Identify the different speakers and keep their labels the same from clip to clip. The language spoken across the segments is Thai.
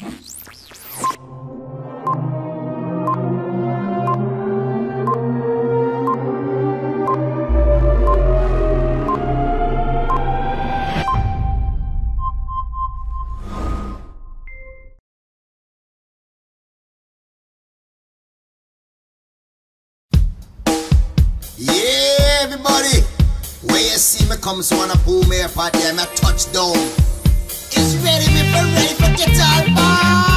Speaker 1: Yeah, everybody. Where you see me come, so wanna pull me apart, yeah, a touchdown. It's ready, we're ready for guitar
Speaker 2: bar.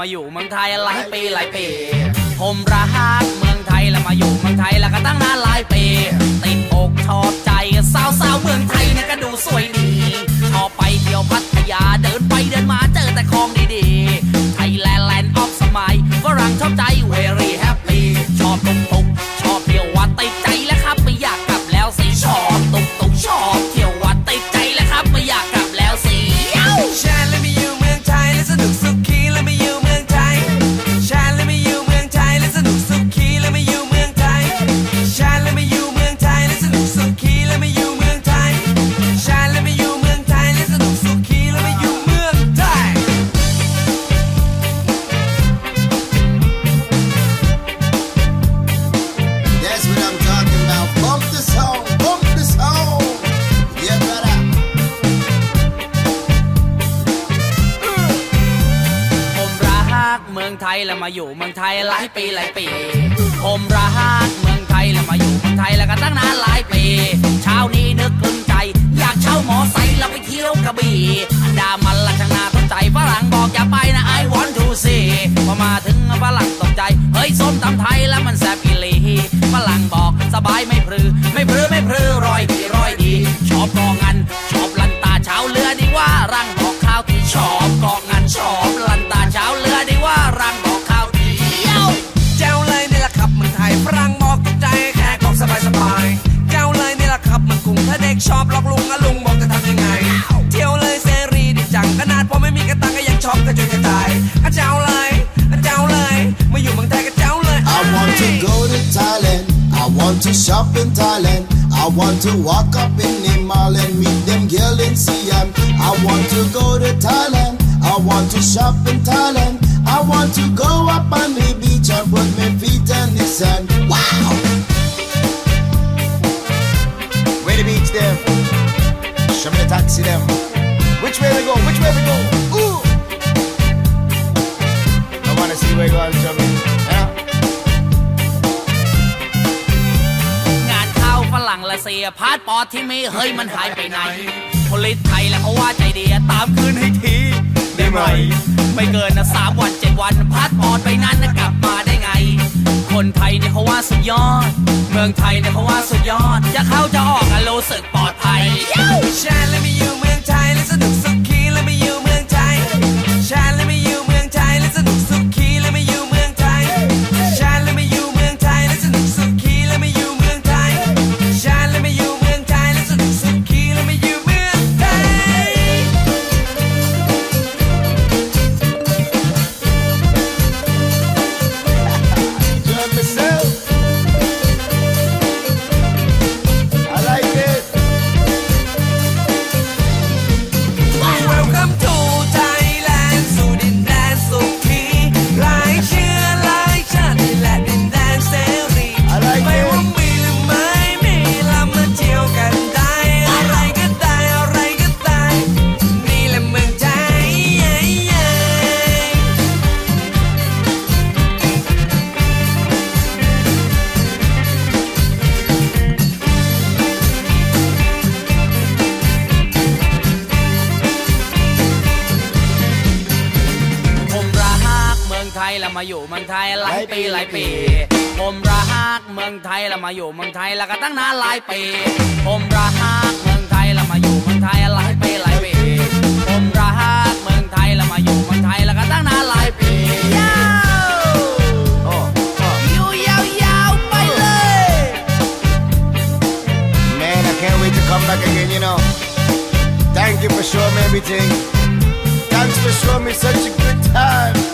Speaker 2: มาอยู่เมืองไทยหลายปีหลายปี ผมรักเมืองไทยแล้วมาอยู่เมืองไทยแล้วก็ตั้งนานหลายปี ติดอกชอบใจ มาอยู่เมือ
Speaker 3: งไทย
Speaker 2: หลายปีหลายปี ผมรักเมืองไทยแล้วมาอยู่เมืองไทยแล้วก็ตั้งนานหลายปี เช้านี้นึกกลึงใจ อยากเช่าหมอไซค์แล้วไปเที่ยวกระบี่ดามันละช่างนาสนใจฝรั่งบอกอย่าไปนะไอวอนทูซีพอมาถึงฝรั่งตกใจ เฮ้ยส้มตำไทยแล้วมันแซ่บอีเล
Speaker 1: in Thailand. I want to walk up in Nemal and meet them girl in CM. I want to go to Thailand. I want to shop in Thailand. I want to go up on the beach and put my feet in the sand. Wow! Where the beach them? Show me the taxi them. Which way we go? Which way we go?
Speaker 2: พาสปอร์ตที่มีเฮ้ยมันหายไปไหนผลิตไทยแล้วเขาว่าใจดีตามคืนให้ทีได้ไหมไม่เกินนะสามวันเจ็ดวันพาสปอร์ตไปนั้นนะกลับมาได้ไง คนไทยเนี่ยเขาว่าสุดยอด เมืองไทยเนี่ยเขาว่าสุดยอด จะเข้าจะออกอะรู้สึกปลอดภัย
Speaker 3: แช แล้มาอยู่เมืองไทยหลายปีหลายปี ผมรักเมืองไทยแล้มาอยู่เมืองไทยแล้วก็ตั้งนานหลายปี
Speaker 2: ผมรักเมืองไทยแล้มาอยู่เมืองไทยหลายปีหลายปี ผมรักเมืองไทยแล้มาอยู่เมืองไทยแล้วก็ตั้งนานหลายปีค come back again you know thank you for showing me
Speaker 1: everything thanks for showing me such a good time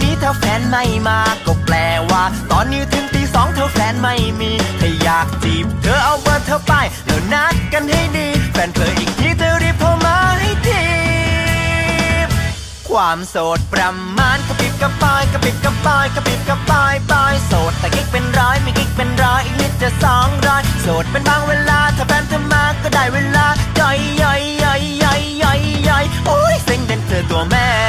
Speaker 4: ถ้าแฟนไม่มาก็แปลว่า ตอนนี้ถึงตีสองเธอแฟนไม่มีถ้าอยากจีบเธอเอาเบอร์เธอไปแล้วนัดกันให้ดี แฟนเธออีกทีเธอรีบโทรมาให้ทีความโสดประมาณกระปิบกระปายกระปิบกระปายกระปิบกระปายปายโสดแต่กิ๊กเป็นร้อยไม่กิ๊กเป็นร้อยอีกนิดจะสองร้อยโสดเป็นบางเวลาถ้าแฟนเธอมาก็ได้เวลาย่อยย่อยย่อยย่อยย่อยย่อยโอ้ยเซ็งเด่นเธอตัวแม่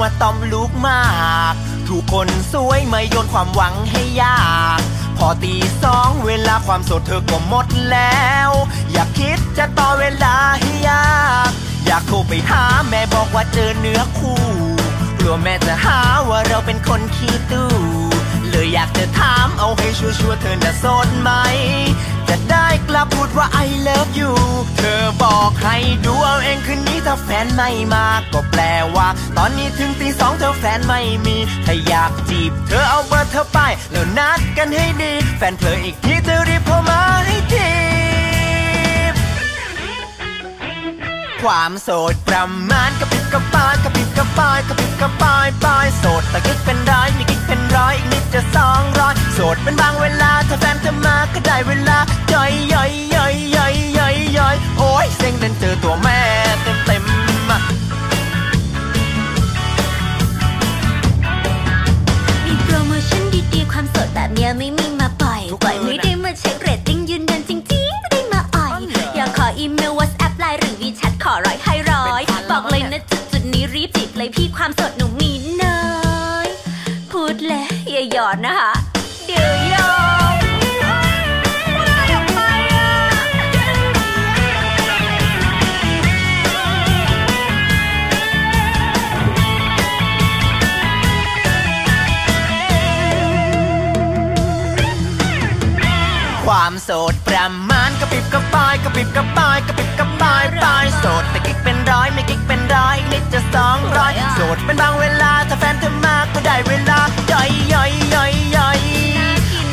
Speaker 4: มาตอมลูกมาก ถูกคนสวยไมาโยนความหวังให้ยาก พอตีสองเวลาความโสดเธอก็หมดแล้ว อยากคิดจะต่อเวลาให้ยาก อยากโทรไปหาแม่บอกว่าเจอเนื้อคู่กลัวแม่จะหาว่าเราเป็นคนขี้ตู้เลยอยากจะถามเอาให้ชัวร์ๆเธอน่ะโสดไหม จะได้กลับพูดว่า I love you เธอบอกให้ดูเอาเองคืนนี้ ถ้าแฟนไม่มาก็แปลว่า ตอนนี้ถึงตีสองเธอแฟนไม่มี ถ้าอยากจีบ เธอเอาเบอร์เธอไป แล้วนัดกันให้ดี แฟนเธออีกทีเธอรีบโทรมาให้ที ความโสดประมาณกระปิบกระปายกระปิบกระปายกระปิบกระปายปายโสดแต่กิ๊กเป็นร้อยมีกิ๊กเป็นร้อยอีกนิดจะสองร้อยโสดเป็นบางเวลาถ้าแฟนเธอมาก็ได้เวลาย่อยย่อยย่อยย่อยย่อยย่อยโอ้ยเซ็งเดินเจอตัวแม่เต็มเต็มๆอะ
Speaker 5: มีโปรโมชั่นดีๆความโสดแบบเนี้ยไม่มี ความสดหนูมีน้อยพูดเลยอย่าหยอดนะคะเดี๋ยวยอม
Speaker 4: ความโสดประมาณกระปิบกระปายกระปิบกระปายกระปิบกระปายปายโสด แต่กิ๊กเป็นร้อยไม่กิ๊กเป็นร้อยอีกนิดจะสองร้อยโสดเป็นบางเวลาถ้าแฟนเธอมาก็ได้เวลาย่อยย่อยย่อยย่อย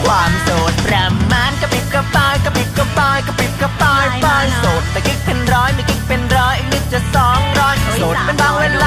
Speaker 4: ความโสดประมาณกระปิบกระปายกระปิบกระปายกระปิบกระปายปายโสดแต่กิ๊กเป็นร้อยไม่กิ๊กเป็นร้อยอีกนิดจะสองร้อยโสดเป็นบางเวลา